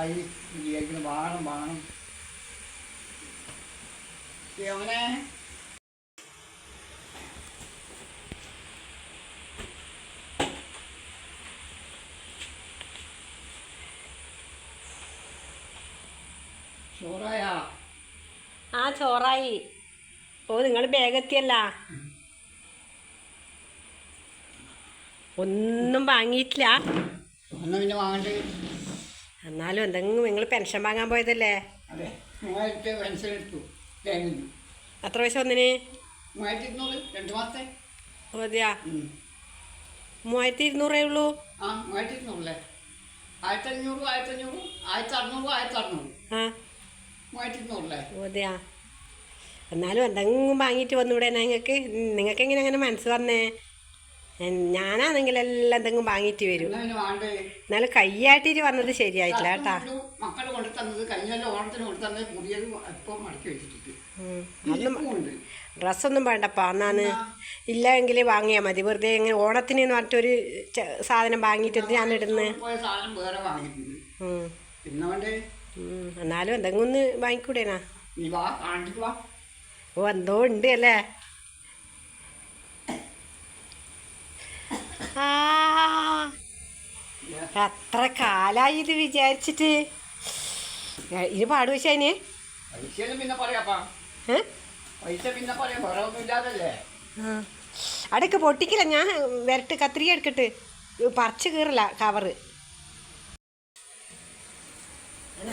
നാളായി വിചാരിക്കുന്നു വാങ്ങണം വാങ്ങണം അവനെ. ചോറായ? ആ ചോറായി. ഓ നിങ്ങൾ വേഗത്തിയല്ല ഒന്നും വാങ്ങിയിട്ടില്ല. ഒന്നും പിന്നെ വാങ്ങണ്ട്? എന്നാലും എന്തെങ്കിലും നിങ്ങൾ പെൻഷൻ വാങ്ങാൻ പോയതല്ലേ? പെൻഷൻ എടുത്തു എത്ര പൈസ മാസത്തെ. മതിയാ. മൂവായിരത്തി ഇരുന്നൂറേ ഉള്ളൂ? ആ മൂവായിരത്തി ഇരുന്നൂറല്ലേ ആയിരത്തി അഞ്ഞൂറ് ആയിരത്തി അഞ്ഞൂറ് ആയിരത്തി അറുന്നൂറ് ആയിരത്തി അറുന്നൂറ് ആ. മൂവായിരത്തി ഇരുന്നൂറല്ലേ മതിയാ. എന്നാലും എന്തെങ്കിലും വാങ്ങിയിട്ട് വന്നൂടെ നിങ്ങൾക്ക്? നിങ്ങൾക്ക് എങ്ങനെ അങ്ങനെ മനസ്സ് വന്നേ? ഞാനാണെങ്കിൽ എല്ലാം എന്തെങ്കിലും വാങ്ങിയിട്ട് വരും. എന്നാലും കയ്യാട്ടിട്ട് വന്നത് ശരിയായിട്ടില്ല കേട്ടാ. മക്കൾ കൊണ്ടു കഴിഞ്ഞ ഓണത്തിന് പുതിയത് മടക്കി വെച്ചിട്ടുണ്ട് ഡ്രസ്സൊന്നും വേണ്ടപ്പാ എന്നാണ്? ഇല്ലെങ്കിൽ വാങ്ങിയാൽ മതി. വെറുതെ ഇങ്ങനെ ഓണത്തിന് എന്ന് പറഞ്ഞിട്ടൊരു ഒരു സാധനം വാങ്ങിയിട്ട് ഞാൻ ഇടുന്നത് ഉം. എന്നാലും എന്തെങ്കിലും ഒന്ന് വാങ്ങിക്കൂടേനാ ഓ എന്തോ ഉണ്ട് അല്ലേ? അത്ര കാലായി ഇത് വിചാരിച്ചിട്ട്? ഇത് പാടു വെച്ചാ അതിന് അടക്ക് പൊട്ടിക്കില്ല ഞാൻ വരട്ട് കത്രിക എടുക്കട്ട്. പറിച്ച് കീറില്ല കവറ്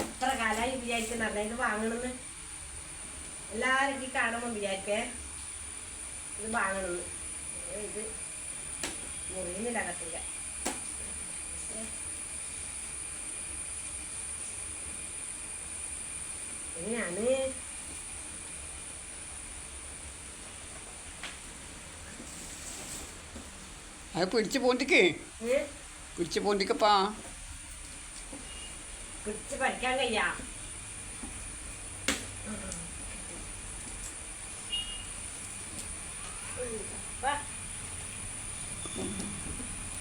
എത്ര കാലായി വിചാരിക്കുന്ന ഇത് വാങ്ങണമെന്ന് എല്ലാവരും ഈ കാണുമ്പോൾ വിചാരിക്കേ. ഇത് വാങ്ങണമെന്ന് ഇത് മുറിയുന്നില്ല ഏ. എങ്ങനെയാണ് അത് പിടിച്ച് പോണ്ടിക്ക്? പിടിച്ച് പോണ്ടിക്കപ്പാ പിടിച്ച് പഠിക്കാൻ കഴിയാ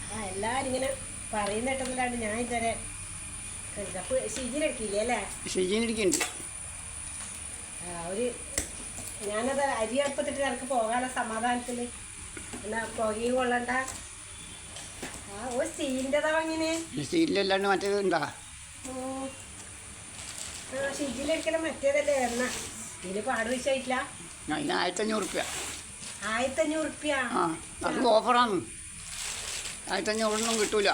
ആ എല്ലാരും ഇങ്ങനെ പറയുന്ന കേട്ടതിലാണ് ഞാൻ ഇതുവരെ കണ്ടത്. അപ്പൊ ഷിജിനെടുക്കില്ലേ അല്ലേ? ശരിയിരിക്കുന്നുണ്ട് ആ, ഒരു ഞാനത് അരി അടുപ്പത്തിട്ട് എനിക്ക് പോകാനുള്ള സമാധാനത്തിൽ എന്നാ പുകയും കൊള്ളണ്ട. ആ ഓ സ്റ്റീലിന്റെതാ വാങ്ങിനെ സ്റ്റീലിലല്ലാണ്ട് മറ്റേത് ഉണ്ടാ ഓ ആ മറ്റേതല്ലേ എണ്ണ ഇതിന് പാട് വിഷയമില്ല അതിന് ആയിരത്തഞ്ഞൂറ് റുപ്യ. ആയിരത്തി അഞ്ഞൂറ് റുപ്യ. ആ അത് ഓഫറാണ് ആയിരത്തഞ്ഞൂറൊന്നും കിട്ടൂല.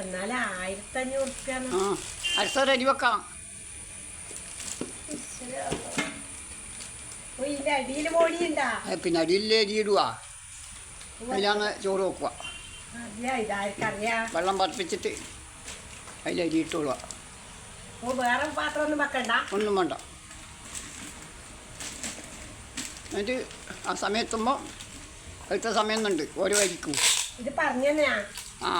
എന്നാലും റുപ്യ ആ അരി വെക്കാം. ഓ ഇതിന്റെ അടിയിൽ പൊടിയുണ്ടാ? അത് പിന്നെ അടിയില്ലേ അരി ഇടുക അതിലാണ് ചോറ് വെക്കുക. അല്ല ഇതാർക്കറിയാ? വെള്ളം പറപ്പിച്ചിട്ട് അതിൽ അരി ഇട്ടോളുക ഓ വേറെ പാത്രം ഒന്നും വെക്കണ്ട? ഒന്നും വേണ്ട. എന്നിട്ട് ആ സമയത്തുമ്പോൾ അടുത്ത സമയം ഉണ്ട് ഓരോ അരിക്കും. ഇത് പറഞ്ഞു ആ.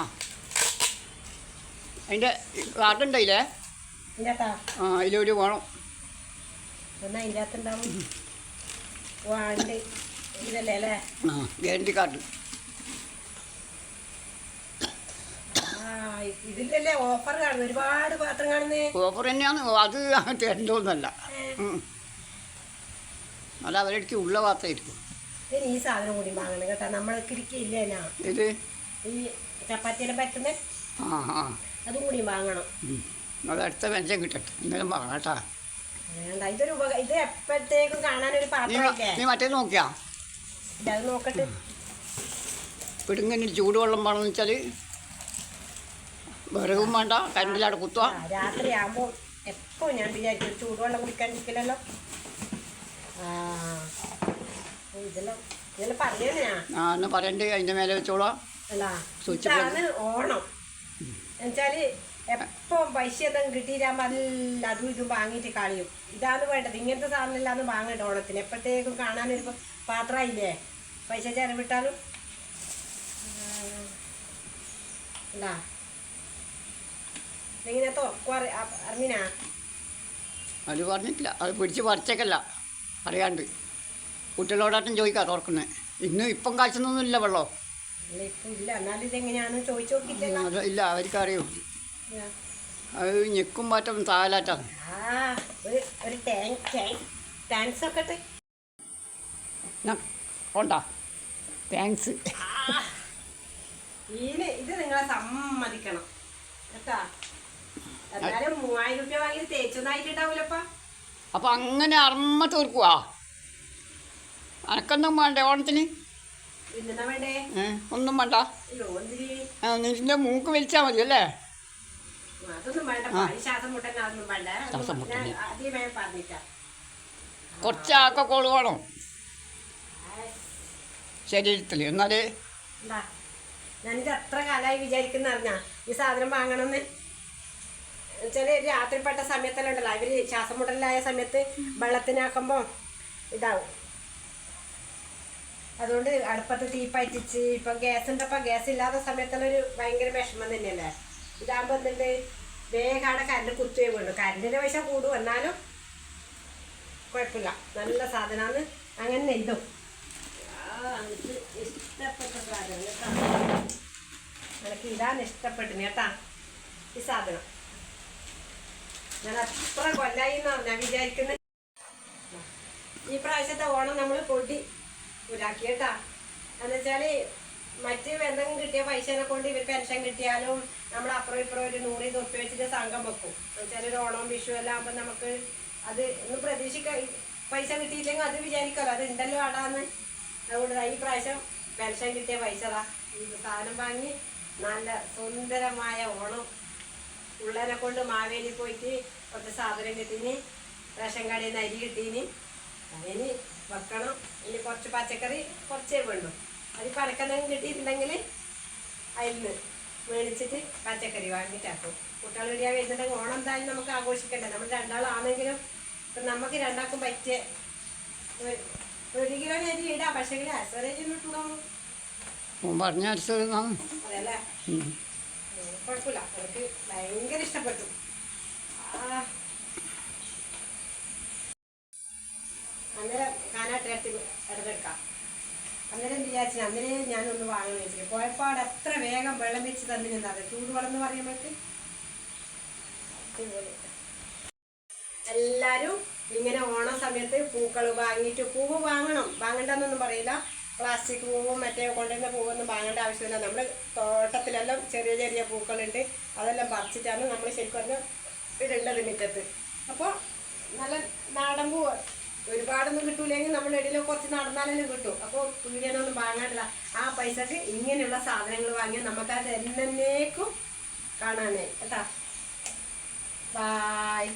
അതിന്റെ കാട്ടുണ്ടായില്ലേ ആ അതിലൊരു വേണം എന്നാ അതിന്റെ അകത്തുണ്ടാവും ഓ ആ ഉണ്ട്. ഇതല്ലേ അല്ലേ? ആ ഗ്യാരണ്ടി കാർഡ്. ഇതിലല്ലേ ഓഫർ കാണുന്നു ഒരുപാട് പാത്രം കാണുന്നേ. ഓഫർ തന്നെയാണ്. അത് തരണ്ടോന്നല്ല. ഉം. അത് അവരുടെ ഉള്ള ഭാഗത്തായിരിക്കും ഈ സാധനം കൂടി വാങ്ങണം കേട്ടോ. നമ്മൾക്ക് ഇരിക്കില്ല എന്നാ. ഈ പറ്റുന്നേ? അതും കൂടി വാങ്ങണം. അത് അടുത്ത പെൻഷൻ കിട്ടട്ടെ. കേട്ടാ വേണ്ട ഇതൊരു ഉപക ഇത് എപ്പോഴത്തേക്കും കാണാനൊരു പാത്രമല്ലേ മറ്റേ നോക്കിയാ? അത് നോക്കട്ടെ. പിടുങ്ങനെ ചൂടുവെള്ളം വേണമെന്ന് വെച്ചാൽ വിറകും വേണ്ട കരണ്ടിലവിടെ കുത്തുക രാത്രിയാകുമ്പോൾ എപ്പോൾ ഞാൻ വിചാരിച്ചു ചൂടുവെള്ളം കുടിക്കാണ്ടിരിക്കില്ലല്ലോ ആ ഓ, ഇതെല്ലാം ഇതെല്ലാം പറഞ്ഞാ ആ എന്ന് പറയണ്ടേ അതിന്റെ മേലെ വെച്ചോളാം. ഇതാണ് ഓണം. എന്നുവെച്ചാൽ എപ്പോ പൈസ എന്തെങ്കിലും കിട്ടിയിട്ടാകുമ്പോൾ അല്ല അതും ഇതും വാങ്ങിയിട്ട് കളിയും. ഇതാണ് വേണ്ടത്. ഇങ്ങനത്തെ സാധനം എല്ലാം വാങ്ങണ്ട ഓണത്തിന്. എപ്പോഴത്തേക്കും കാണാനൊരു ഒരു പാത്രമായില്ലേ? പൈസ ചെലവിട്ടാലും. എന്താ ഇങ്ങനെ തുറക്കും അറി അറിഞ്ഞിനാ? അത് പറഞ്ഞിട്ടില്ല. അത് പിടിച്ച് പറിച്ചേക്കല്ല. അറിയാണ്ട്. കുട്ടികളോടാട്ടും ചോദിക്കാം തുറക്കുന്നത് ഇന്ന് ഇപ്പം വെള്ളം? അല്ല ഇല്ല. അത് ഇല്ല അവർക്കറിയൂ. അത് ഞെക്കും മാറ്റം താലാറ്റാണ് കൊണ്ടാ താങ്ക്സ് ഇത് നിങ്ങളെ സമ്മതിക്കണം. കേട്ടാ? എന്നാലും മൂവായിരം രൂപ വാങ്ങി തേച്ചൊന്നായിട്ടുണ്ടാവൂലപ്പ അപ്പൊ അങ്ങനെ അർമ്മ തീർക്കുവാ? അനക്കൊന്നും വേണ്ടേ ഓണത്തിന്. ഒന്നും വേണ്ട. നിന്റെ മൂക്ക് വലിച്ചാൽ മതി അല്ലേ? ശ്വാസം മുട്ടൻ അതൊന്നും വേണ്ട. ശ്വാസം ഞാൻ ആദ്യമേ പറഞ്ഞിട്ടാ. കുറച്ചാക്ക കോൾ വേണം. ശരീരത്തിൽ എന്നാൽ? ഞാനിത് എത്ര കാലമായി വിചാരിക്കുന്ന അറിഞ്ഞാ? ഈ സാധനം വാങ്ങണമെന്ന് വെച്ചാൽ രാത്രിപ്പെട്ട സമയത്തെല്ലാം ഉണ്ടല്ലോ. ഇവർ ശ്വാസം മുട്ടലായ സമയത്ത് വെള്ളത്തിനാക്കുമ്പോൾ ഇതാവും. അതുകൊണ്ട് അടുപ്പത്ത് തീ പറ്റിച്ച് ഇപ്പം ഗ്യാസ് ഉണ്ടപ്പോൾ ഗ്യാസ് ഇല്ലാത്ത സമയത്തുള്ള ഒരു ഭയങ്കര വിഷമം തന്നെയല്ലേ? ഇതാകുമ്പോൾ എന്തുണ്ട്? വേഗം അവിടെ കറണ്ട് കുത്തുകയെ വേണ്ടു. കറണ്ടിന്റെ പൈസ കൂടും. എന്നാലും കുഴപ്പമില്ല. നല്ല സാധനമാണ്. അങ്ങനെ നെല്ലും. എനിക്ക് ഇഷ്ടപ്പെട്ട സാധനം കേട്ടോ? ഈ സാധനം. ഞാൻ അത്ര കൊല്ലായി എന്ന് ഞാൻ വിചാരിക്കുന്നത്. ഈ പ്രാവശ്യത്തെ ഓണം നമ്മൾ പൊടി പുരാക്കി കേട്ടാ എന്ന് വെച്ചാൽ മറ്റ് എന്തെങ്കിലും കിട്ടിയ പൈസനെ കൊണ്ട് ഇവർ പെൻഷൻ കിട്ടിയാലും നമ്മൾ അപ്പുറം ഇപ്പുറം ഒരു നൂറ് തൊപ്പി വെച്ചിട്ട് സംഘം വെക്കും. എന്ന് വെച്ചാൽ ഒരു ഓണം വിഷു എല്ലാം ആകുമ്പോൾ നമുക്ക് അത് ഒന്ന് പ്രതീക്ഷിക്ക പൈസ കിട്ടിയില്ലെങ്കിൽ അത് വിചാരിക്കാമല്ലോ അത് ഉണ്ടല്ലോ ആടാന്ന്. അതുകൊണ്ട് ഈ പ്രാവശ്യം പെൻഷൻ കിട്ടിയ പൈസ സാധനം വാങ്ങി നല്ല സുന്ദരമായ ഓണം പിള്ളേരെ കൊണ്ട് മാവേലി പോയിട്ട് കുറച്ച് സാധനം കിട്ടീന്. റേഷൻ കടയിൽ നിന്ന് അരി കിട്ടീന്. അതിന് വെക്കണം. ഇനി കുറച്ച് പച്ചക്കറി കുറച്ചേ വേണ്ടു. അത് പണക്കെന്തെങ്കിലും കിട്ടിയിട്ടുണ്ടെങ്കിൽ അതിൽ നിന്ന് മേടിച്ചിട്ട് പച്ചക്കറി വാങ്ങിയിട്ടാക്കും കുട്ടികൾ ഇടിയാ വരുന്നുണ്ടെങ്കിൽ ഓണം എന്തായാലും നമുക്ക് ആഘോഷിക്കണ്ടേ? നമ്മൾ രണ്ടാളാണെങ്കിലും ഇപ്പം നമുക്ക് രണ്ടാൾക്കും പറ്റിയ ഒരു- കിലോ അരി ഇടാം. പക്ഷേ അസറേജ് ഓൻ പറഞ്ഞ അതെല്ലേ കുഴപ്പമില്ല. എനിക്ക് ഭയങ്കര ഇഷ്ടപ്പെട്ടു. ആ. അന്നേരം എടുത്തെടുക്കാം അന്നേരം വിചാരിച്ചു? അന്നേരം ഞാനൊന്ന് വാങ്ങി വെച്ചിട്ട് പോയപ്പോൾ അവിടെ എത്ര വേഗം വെള്ളം വെച്ച് തന്നിരുന്നത് ചൂടുവെള്ളം എന്ന് പറയുമ്പോഴേക്ക് എല്ലാവരും ഇങ്ങനെ ഓണ സമയത്ത് പൂക്കൾ വാങ്ങിയിട്ട് പൂവ് വാങ്ങണം. വാങ്ങണ്ടെന്നൊന്നും പറയില്ല. പ്ലാസ്റ്റിക് പൂവും മറ്റേ കൊണ്ടുവരുന്ന പൂവൊന്നും വാങ്ങേണ്ട ആവശ്യമില്ല. നമ്മൾ തോട്ടത്തിലെല്ലാം ചെറിയ ചെറിയ പൂക്കളുണ്ട്. അതെല്ലാം പറിച്ചിട്ടാണ് നമ്മൾ ശരിക്കും ഇടേണ്ടത് മുറ്റത്ത്. അപ്പോൾ നല്ല നാടൻ പൂവ്. ഒരുപാടൊന്നും കിട്ടൂലെങ്കിൽ നമ്മൾ ഇടയിൽ കുറച്ച് നടന്നാലും കിട്ടും. അപ്പോൾ പീടിയൊന്നും വാങ്ങാനില്ല. ആ പൈസക്ക് ഇങ്ങനെയുള്ള സാധനങ്ങൾ വാങ്ങിയാൽ നമുക്ക് അത് എന്നേക്കും കാണാനായി. കേട്ടാ? ബായ്